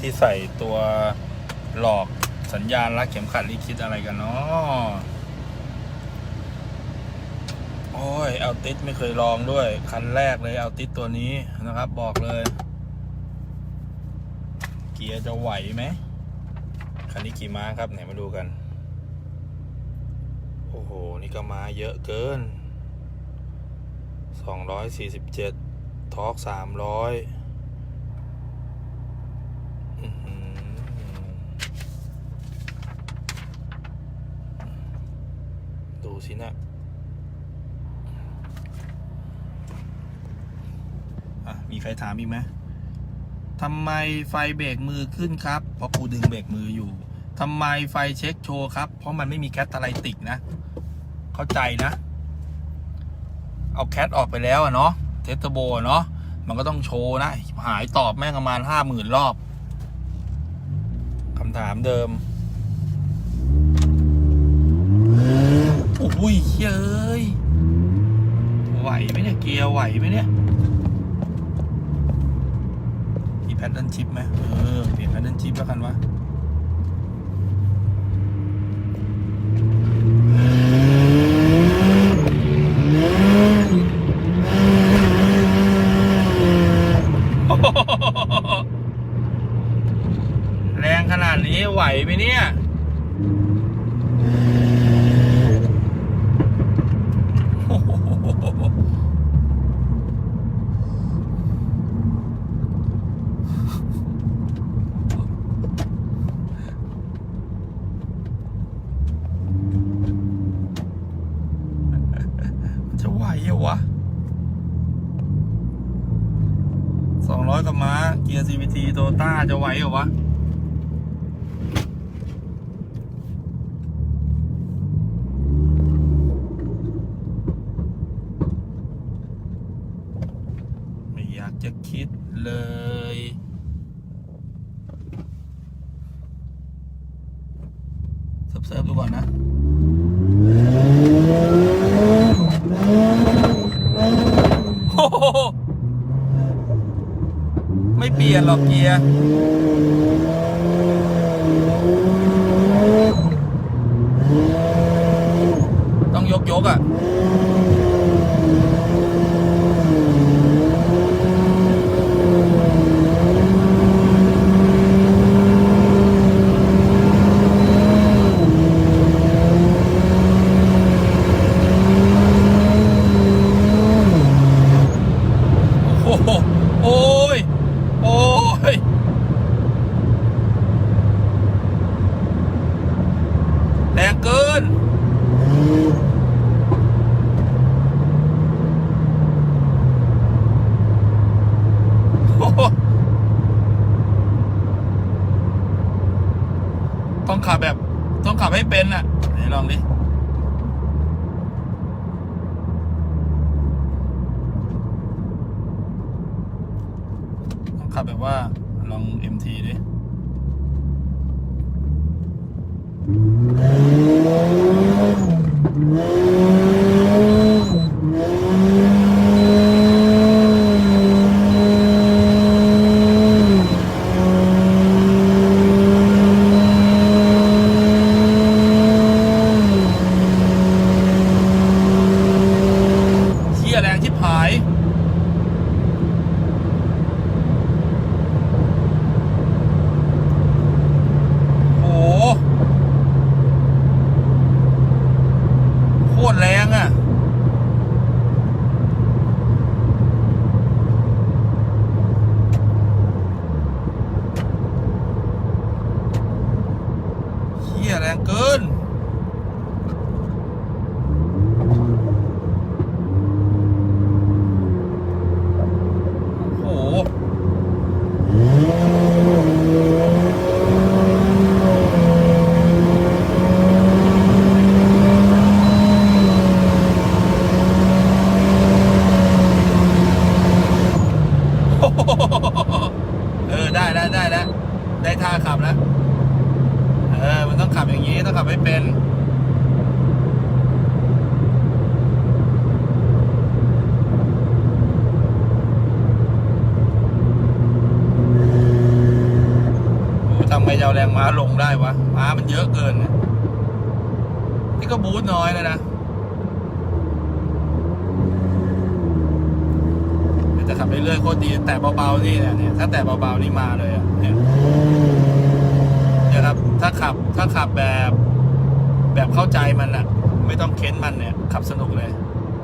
ที่ใส่ตัวหลอกสัญญาณรัดเข็มขัดลิคิดอะไรกันเนาะโอ้ยเอาติสไม่เคยลองด้วย คันแรกเลยเอาติสตัวนี้นะครับ บอกเลย เกียร์จะไหวไหมคันนี้กี่ม้าครับไหนมาดูกัน โอ้โห นี่ก็มาเยอะเกิน 247ทอร์ก300อื้อหือดู สินะอะมีใครถามอีกไหมทำไมไฟเบรกมือขึ้นครับ เพราะกูดึงเบรกมืออยู่ทำไมไฟเช็คโชว์ครับ เพราะมันไม่มีแคตตาไลติกนะ เข้าใจนะ เอาแคทออกไปแล้วอะเนาะเทสโบอะเนาะมันก็ต้องโชว์นะ หายตอบแม่งประมาณห้าหมื่นรอบคำถามเดิม โอ้ยเฮ้ยไหวไหมเนี่ยเกียร์ไหวไหมเนี่ยมีแพทเทิร์นชิปไหมเออเปลี่ยนแพทเทิร์นชิปแล้วกันวะ แรงขนาดนี้ไหวไหมเนี่ย จะไหวเหรอวะ สองร้อยกับม้า เกียร์ CVT โตต้าจะไหวเหรอวะไม่อยากจะคิดเลยเซิร์ฟเซิร์ฟดูก่อนนะ โอ้โห ไม่เปลี่ยนหรอกเกียร์ต้องยกยกๆอะ โอ้โหโอ้ย โอ้ย แรงเกิน โอ้โหต้อง ขับแบบต้องขับให้เป็นอะไหนลองดิ ต้องขับแบบว่า ลอง MT ดิ เชี่ยแรงชิบหาย โอ้โหโคตร แรงอะเฮียแรงเกิน โอ้โห เออ ได้ได้ได้แล้ว ได้ท่าขับแล้ว เออ มันต้องขับอย่างนี้ ต้องขับให้เป็น จะเอาแรงม้าลงได้วะ ม้ามันเยอะเกินนะ นี่ก็บูทน้อยแล้วนะจะขับไปเรื่อยโคตรดี แต่เบาๆนี่เนี่ยเนี่ยถ้าแต่เบาๆนี่มาเลยอะเนี่ยนี่ยครับ ถ้าขับถ้าขับแบบแบบเข้าใจมันอะไม่ต้องเค้นมันเนี่ย ขับสนุกเลย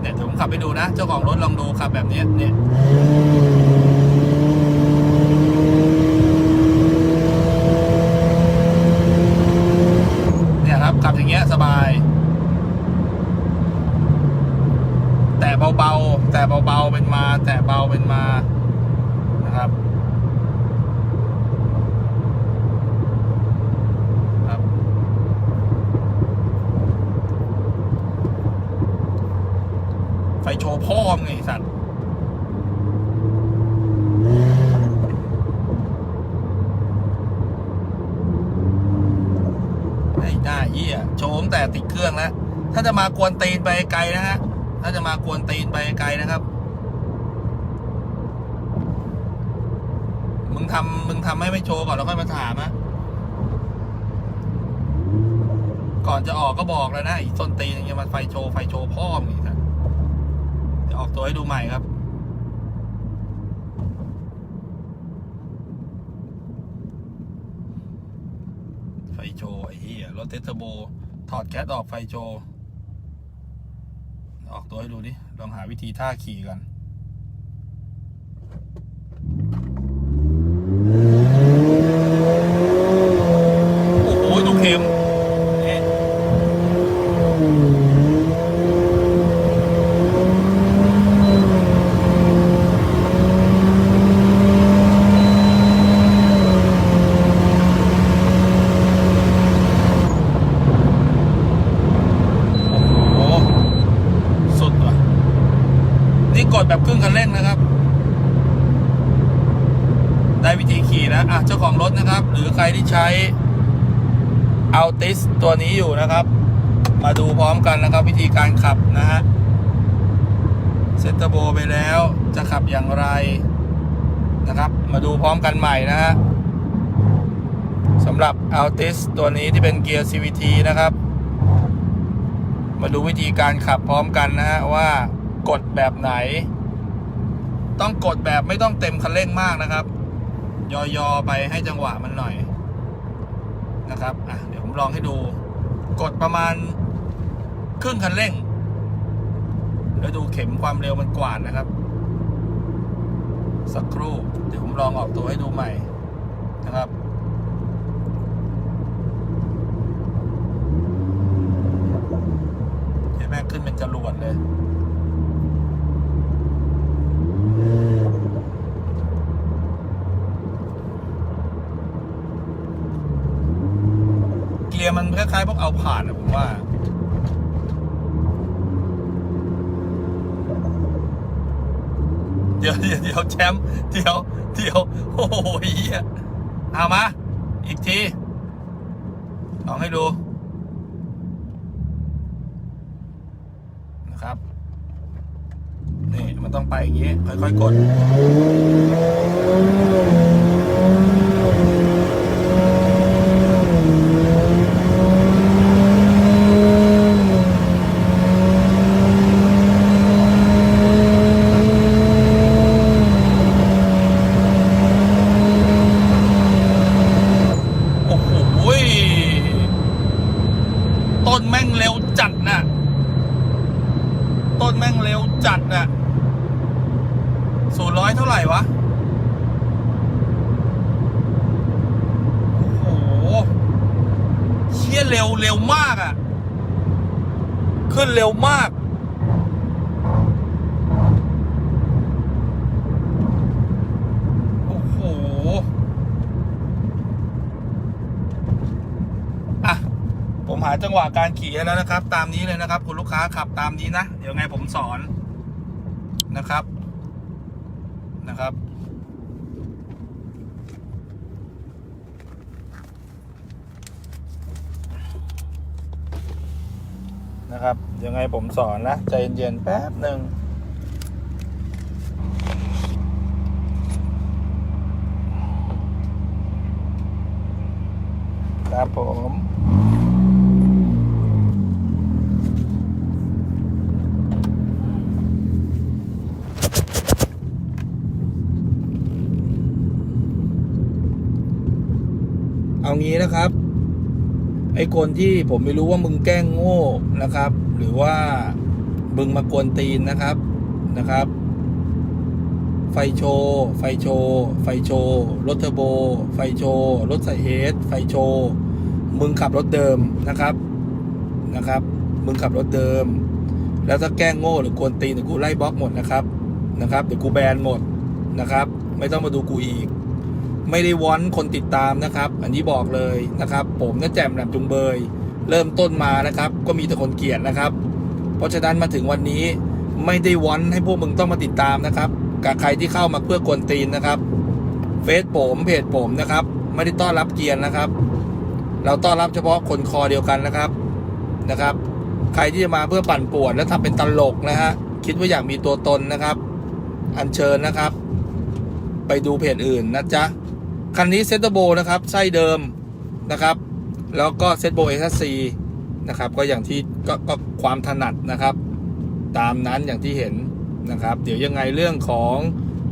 เนี่ยเดี๋ยวผมขับไปดูนะ เจ้าของรถลองดูขับแบบนี้เนี่ย เนี่ยครับ ขับอย่างเงี้ยสบาย แต่เบาๆ แต่เบาๆเป็นมา แต่เบาเป็นมานะครับไฟโชว์พ่อมไงสัตว์ ไอ้หน้าเหี้ยโชว์แต่ติดเครื่องแล้ว ถ้าจะมากวนตีนไปไกลนะฮะ ถ้าจะมากวนตีนไปไกลนะครับ มึงทำมึงทำให้ไม่โชว์ก่อนแล้วค่อยมาถามนะก่อนจะออกก็บอกแล้วนะไอ้ส้นตีนอย่างเงี้ยมันไฟโชว์ไฟโชว์พ่อมึงอีกนะเดี๋ยวออกตัวให้ดูใหม่ครับ ไฟโชว์ไอ้เหี้ยรถเทสเทอร์โบ ถอดแคสออกไฟโชว์ ออกตัวให้ดูดิ ลองหาวิธีท่าขี่กัน โอ้โห ดูเข็มเอ๊ะโอ้โห สุดว่ะ นี่ก ดแบบครึ่งคันเร่งนะครับ ได้วิธีขี่แล้วอะเจ้าของรถนะครับ หรือใครที่ใช้ a l t i s ตัวนี้อยู่นะครับ มาดูพร้อมกันนะครับ วิธีการขับนะฮะเซตเตอร์โบไปแล้วจะขับอย่างไรนะครับ มาดูพร้อมกันใหม่นะฮะสำหรับ a l t i s ตัวนี้ที่เป็นเกียร์ CVT นะครับ มาดูวิธีการขับพร้อมกันนะฮะว่า กดแบบไหน ต้องกดแบบไม่ต้องเต็มคันเร่งมากนะครับ ยอๆไปให้จังหวะมันหน่อยนะครับอะเดี๋ยวผมลองให้ดู กดประมาณครึ่งคันเร่ง แล้วดูเข็มความเร็วมันกวาดนะครับ สักครู่ เดี๋ยวผมลองออกตัวให้ดูใหม่นะครับ เห็นแม่งขึ้นเป็นจรวดเลย เกียร์ มันคล้ายๆพวกเอาผ่านอะผมว่า เดี๋ยวเดี๋ยวเดี๋ยวแชมป์เดี๋ยวเดี๋ยวโอ้โหเฮียเอามา อีกทีลองให้ดูนะครับ นี่ มันต้องไปอย่างนี้ ค่อยๆกด โอ้โหยต้นแม่งเร็วจัดน่ะ ต้นแม่งเร็วจัดน่ะศูนย์ร้อยเท่าไหร่วะ โอ้โห เชี่ยเร็วเร็วมากอะ ขึ้นเร็วมาก โอ้โห อะ ผม หาจังหวะการขี่แล้วนะครับ ตามนี้เลยนะครับ คุณลูกค้าขับตามนี้นะเดี๋ยวไงผมสอนนะครับนะครับ นะครับยังไงผมสอนนะใจเย็นๆแป๊บหนึ่งครับผม เอางี้นะครับ ไอ้คนที่ผมไม่รู้ว่ามึงแกล้งโง่นะครับ หรือว่ามึงมากวนตีนนะครับนะครับ ไฟโชว์ไฟโชว์ไฟโชว์รถเทอร์โบ ไฟโชว์รถใส่เฮดไฟโชว์มึงขับรถเดิมนะครับนะครับ มึงขับรถเดิม แล้วถ้าแกล้งโง่หรือกวนตีนเดี๋ยวกูไล่บล็อกหมดนะครับนะครับเดี๋ยวกูแบนหมดนะครับ ไม่ต้องมาดูกูอีก ไม่ได้วอนคนติดตามนะครับ อันนี้บอกเลยนะครับ ผมนะแจ่มแหลมจุงเบย เริ่มต้นมานะครับ ก็มีแต่คนเกลียดนะครับ เพราะฉะนั้นมาถึงวันนี้ไม่ได้วอนให้พวกมึงต้องมาติดตามนะครับกับใครที่เข้ามาเพื่อกวนตีนนะครับ เฟซผมเพจผมนะครับ ไม่ได้ต้อนรับเกรียนนะครับ เราต้อนรับเฉพาะคนคอเดียวกันนะครับนะครับ ใครที่จะมาเพื่อปั่นป่วนและทำเป็นตลกนะฮะคิดว่าอยากมีตัวตนนะครับ อัญเชิญนะครับ ไปดูเพจอื่นนะจ๊ะ คันนี้เซตโบนะครับไส้เดิมนะครับ แล้วก็เซตโบเอสซีนะครับ ก็อย่างที่ก็ก็ความถนัดนะครับ ตามนั้นอย่างที่เห็นนะครับ เดี๋ยวยังไงเรื่องของ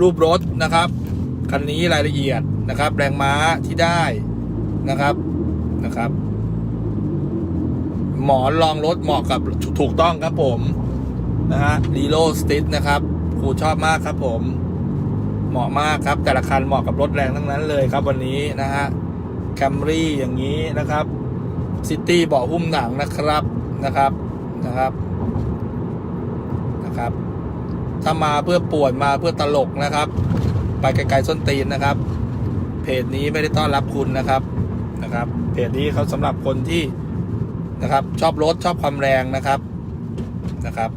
รูปรถนะครับ คันนี้รายละเอียดนะครับ แรงม้าที่ได้นะครับนะครับ หมอนรองรถเหมาะกับถูกต้องครับผมนะฮะรีโลสติ t นะครับครูชอบมากครับผม เหมาะมากครับ แต่ละคันเหมาะกับรถแรงทั้งนั้นเลยครับวันนี้นะฮะแคมรี่อย่างนี้นะครับซิตี้เบาะหุ้มหนังนะครับนะครับนะครับนะครับ ถ้ามาเพื่อป่วนมาเพื่อตลกนะครับ ไปไกลๆส้นตีนนะครับ เพจนี้ไม่ได้ต้อนรับคุณนะครับนะครับ เพจนี้เขาสำหรับคนที่นะครับ ชอบรถชอบความแรงนะครับนะครับ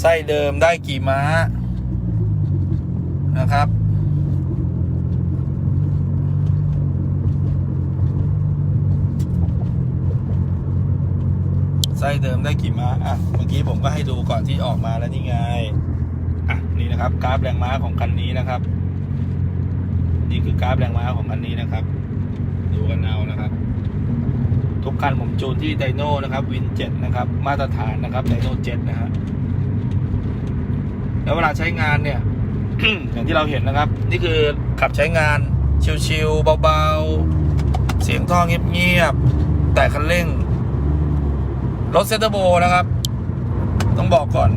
ไส้เดิมได้กี่ม้านะครับ ไส้เดิมได้กี่ม้าอะเมื่อกี้ผมก็ให้ดูก่อนที่ออกมาแล้วนี่ไงอะนี่นะครับกราฟแรงม้าของคันนี้นะครับ นี่คือกราฟแรงม้าของคันนี้นะครับ ดูกันเอานะครับทุกคันผมจูนที่ไดโน่นะครับวินเจ็ดนะครับ มาตรฐานนะครับไดโน่เจ็ดนะฮะ แล้วเวลาใช้งานเนี่ย อย่างที่เราเห็นนะครับ นี่คือขับใช้งานชิวๆเบาๆ เสียงท่อเงียบๆ แต่คันเร่ง รถเซตโบนะครับ ต้องบอกก่อน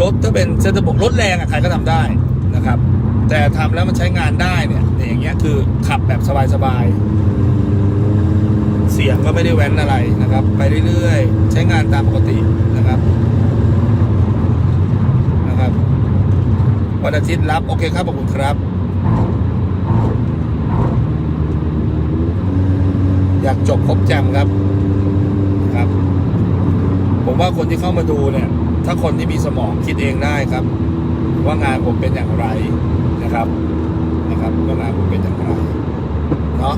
รถถ้าเป็นเซตโบรถแรงอะใครก็ทำได้นะครับ แต่ทำแล้วมันใช้งานได้เนี่ยอย่างเงี้ยคือขับแบบสบายๆ เสียงก็ไม่ได้แว้นอะไรนะครับ ไปเรื่อยๆ ใช้งานตามปกตินะครับนะครับ วันอาทิตย์รับ โอเคครับขอบคุณครับ อยากจบครบแจมครับครับ ผมว่าคนที่เข้ามาดูเนี่ย ถ้าคนที่มีสมองคิดเองได้ครับ ว่างานผมเป็นอย่างไรนะครับนะครับว่างานผมเป็นอย่างไรเนาะ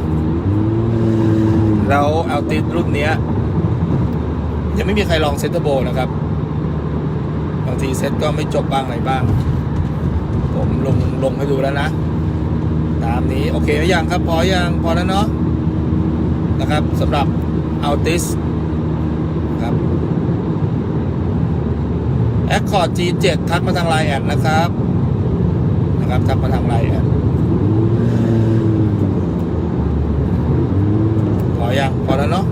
แล้วเอาติดรุ่นเนี้ยยังไม่มีใครลองเซนเตอร์โบนะครับ บางทีเซ็ตก็ไม่จบบ้างอะไรบ้าง ผมลงลงให้ดูแล้วนะ ตามนี้โอเคหรือยังครับ พอยังพอแล้วเนาะนะครับสำหรับ Altis ครับ Accord G7 ทักมาทางไลน์แอดนะครับนะครับทักมาทางไลน์แอดพอยังพอแล้วเนาะ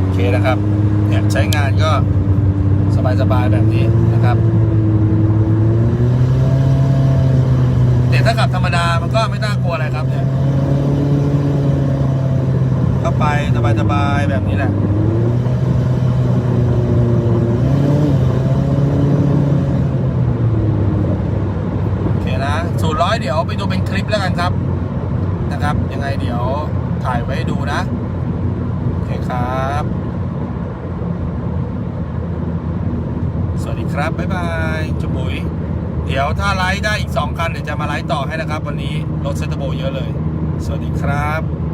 โอเคนะครับ เนี่ยใช้งานก็สบายๆแบบนี้นะครับเนี่ยถ้าขับธรรมดามันก็ ไม่ครับเนี่ยเข้าไปสบายๆแบบนี้แหละโอเคนะสูตรร้อยเดี๋ยวไปดูเป็นคลิปแล้วกันครับนะครับ ยังไงเดี๋ยวถ่ายไว้ดูนะ โอเคครับ สวัสดีครับ บ๊ายบายจุบุย เดี๋ยวถ้าไลฟ์ได้อีก 2 คัน เดี๋ยวจะมาไลฟ์ต่อให้นะครับ วันนี้รถเซนตโบเยอะเลย สวัสดีครับ